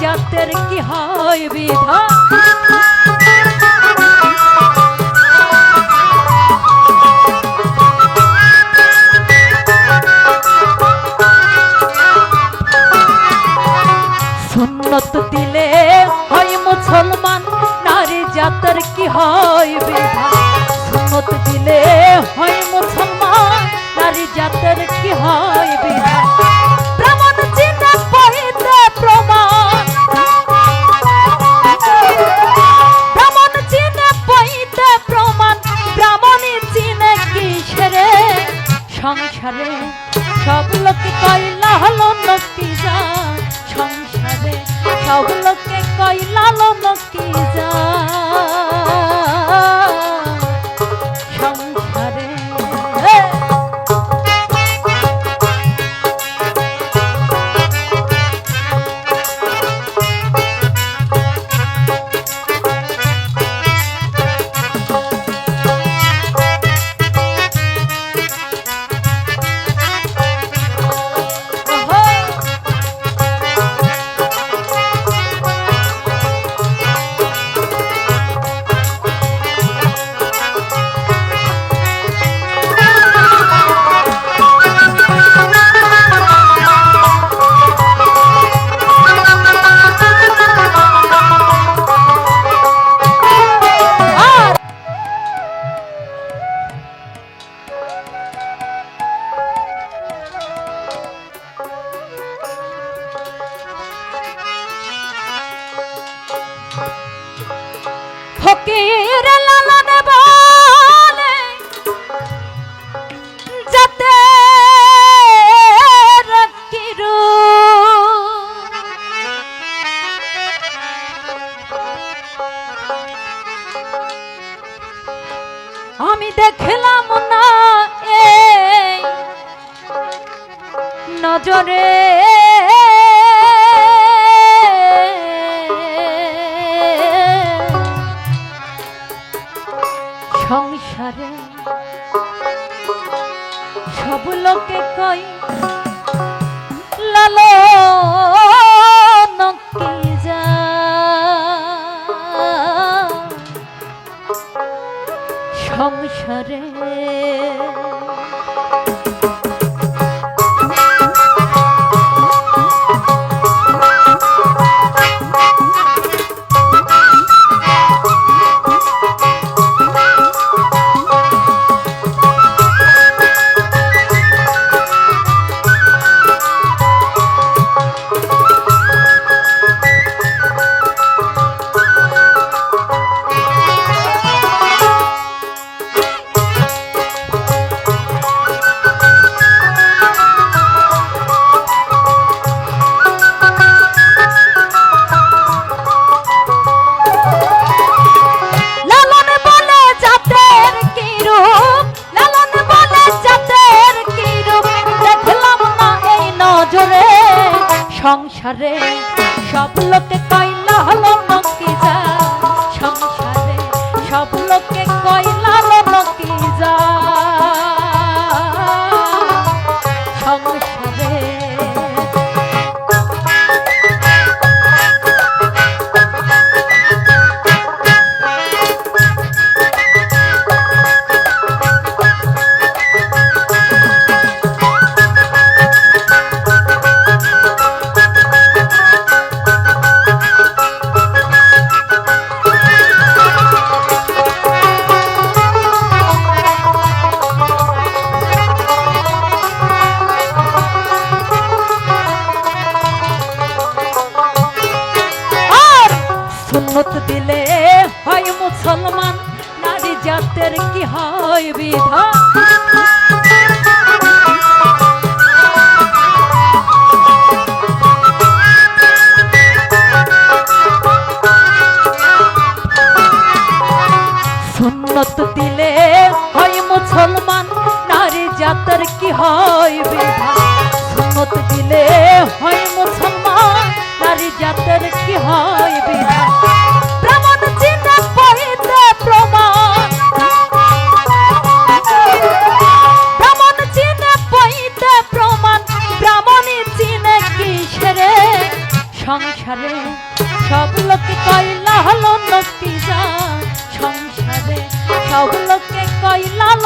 জাতের কি হয় বিধান সুন্নত দিলে হয় মুসলমান, নারী জাতের কি হয় বিধান সুন্নত দিলে হয় সংসারে সব লোকে কয়লা হলো নকি যা। সংসারে সব লোকে কয়লা হলো নকি যা। নজরে সংসারে, সব লোকে কইলা হলো নকি যা। সংসারে, সব লোকে কইলা হলো নকি যা। সংসারে মুসলমান, নারী জাতের কি হয় বিধান? সুন্নত দিলে হয় মুসলমান, নারী জাতের কি হয় বিধান? সব লোকে কইলাম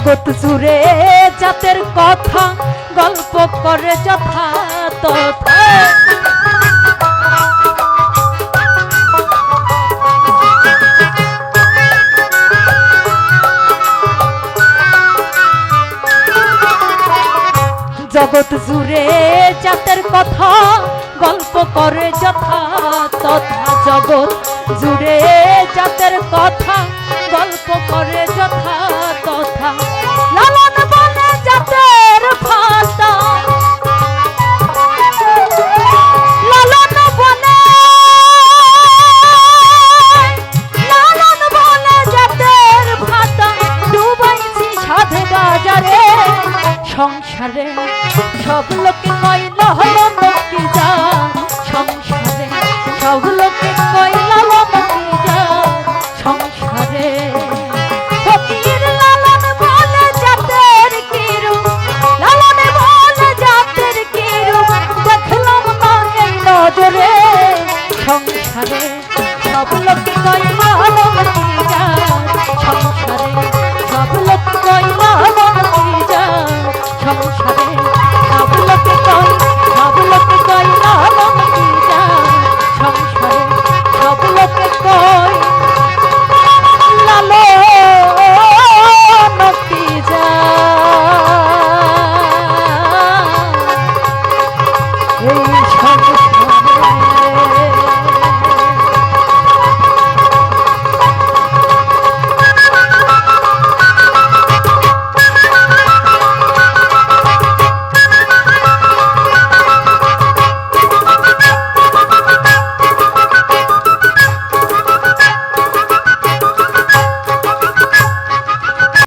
জগৎ জুড়ে জাতের কথা, গল্প করে যথা তথা। জগৎ জুড়ে জাতের কথা, গল্প করে যথা তথা। জগৎ জুড়ে জাতের কথা, গল্প করে সংসারে সব লোকে নয় হলো কি যা